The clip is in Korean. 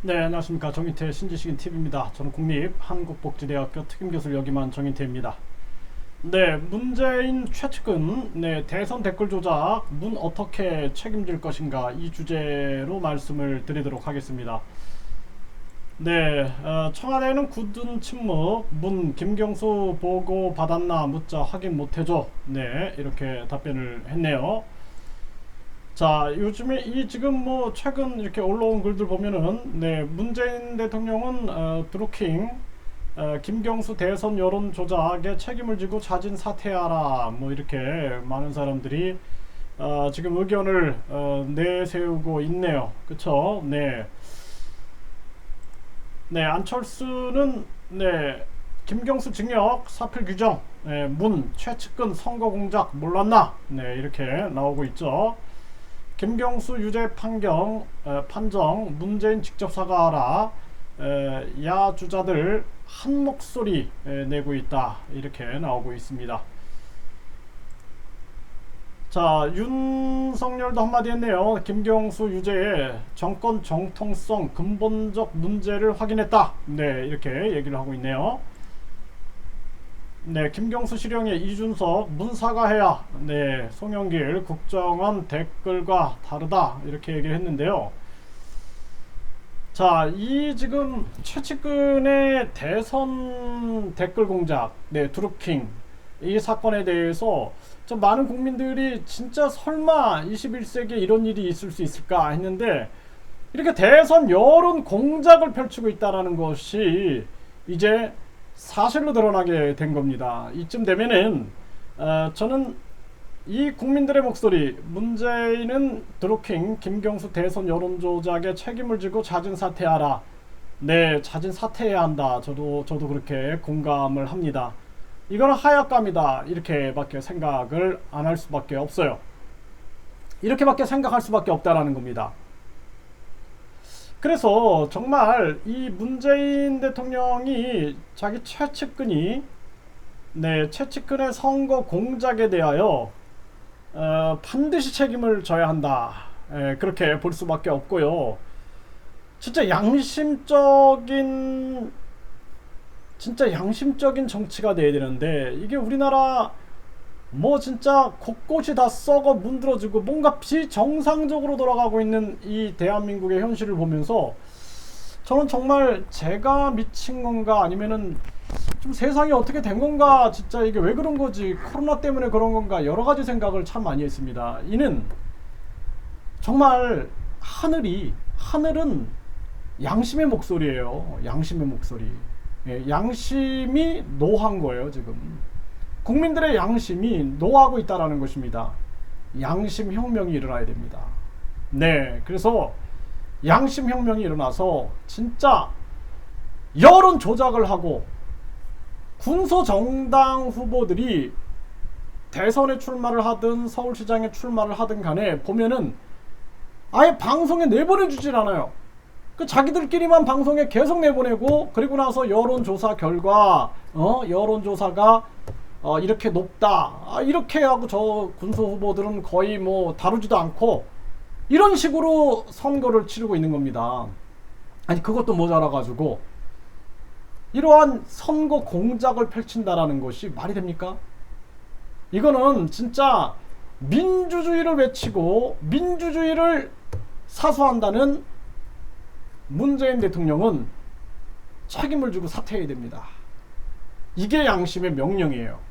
네, 안녕하십니까. 정인태 신지식인 TV입니다. 저는 국립 한국복지대학교 특임교수를 역임한 정인태입니다. 네, 문재인 최측근 네, 대선 댓글 조작 문 어떻게 책임질 것인가 이 주제로 말씀을 드리도록 하겠습니다. 네, 어, 청와대는 굳은 침묵, 문 김경수 보고 받았나 묻자 확인 못해줘. 네, 이렇게 답변을 했네요. 자, 요즘에 이 지금 뭐 최근 이렇게 올라온 글들 보면은 네, 문재인 대통령은 어, 드루킹 어, 김경수 대선 여론 조작에 책임을 지고 자진 사퇴하라 뭐 이렇게 많은 사람들이 어, 지금 의견을 어, 내세우고 있네요. 그쵸? 네. 네, 안철수는 네, 김경수 징역 사필 규정, 네, 문 최측근 선거 공작 몰랐나? 네, 이렇게 나오고 있죠. 김경수 유죄 판경 에, 판정 문재인 직접 사과하라 에, 야 주자들 한 목소리 에, 내고 있다 이렇게 나오고 있습니다. 자 윤석열도 한마디 했네요. 김경수 유죄의 정권 정통성 근본적 문제를 확인했다. 네 이렇게 얘기를 하고 있네요. 네, 김경수 실형의 이준석 문사과해야. 네, 송영길 국정원 댓글과 다르다. 이렇게 얘기를 했는데요. 자, 이 지금 최측근의 대선 댓글 공작, 네, 드루킹. 이 사건에 대해서 좀 많은 국민들이 진짜 설마 21세기에 이런 일이 있을 수 있을까 했는데 이렇게 대선 여론 공작을 펼치고 있다라는 것이 이제 사실로 드러나게 된 겁니다. 이쯤 되면은 어, 저는 이 국민들의 목소리 문재인은 드루킹 김경수 대선 여론 조작에 책임을 지고 자진 사퇴하라. 네, 자진 사퇴해야 한다. 저도 저도 그렇게 공감을 합니다. 이거는 하약감이다. 이렇게밖에 생각을 안 할 수밖에 없어요. 이렇게밖에 생각할 수밖에 없다라는 겁니다. 그래서 정말 이 문재인 대통령이 자기 최측근이 네 최측근의 선거 공작에 대하여 어, 반드시 책임을 져야 한다 예, 그렇게 볼 수밖에 없고요. 진짜 양심적인 진짜 양심적인 정치가 돼야 되는데 이게 우리나라 뭐 진짜 곳곳이 다 썩어 문드러지고 뭔가 비정상적으로 돌아가고 있는 이 대한민국의 현실을 보면서 저는 정말 제가 미친 건가 아니면은 좀 세상이 어떻게 된 건가 진짜 이게 왜 그런 거지 코로나 때문에 그런 건가 여러 가지 생각을 참 많이 했습니다. 이는 정말 하늘이 하늘은 양심의 목소리예요. 양심의 목소리. 예, 양심이 노한 거예요 지금. 국민들의 양심이 노하고 있다라는 것입니다. 양심 혁명이 일어나야 됩니다. 네, 그래서 양심 혁명이 일어나서 진짜 여론 조작을 하고 군소 정당 후보들이 대선에 출마를 하든 서울시장에 출마를 하든 간에 보면은 아예 방송에 내보내주질 않아요. 그 자기들끼리만 방송에 계속 내보내고 그리고 나서 여론조사 결과 어 여론조사가 어, 이렇게 높다. 아, 이렇게 하고 저 군소 후보들은 거의 뭐 다루지도 않고 이런 식으로 선거를 치르고 있는 겁니다. 아니 그것도 모자라 가지고 이러한 선거 공작을 펼친다라는 것이 말이 됩니까? 이거는 진짜 민주주의를 외치고 민주주의를 사수한다는 문재인 대통령은 책임을 지고 사퇴해야 됩니다. 이게 양심의 명령이에요.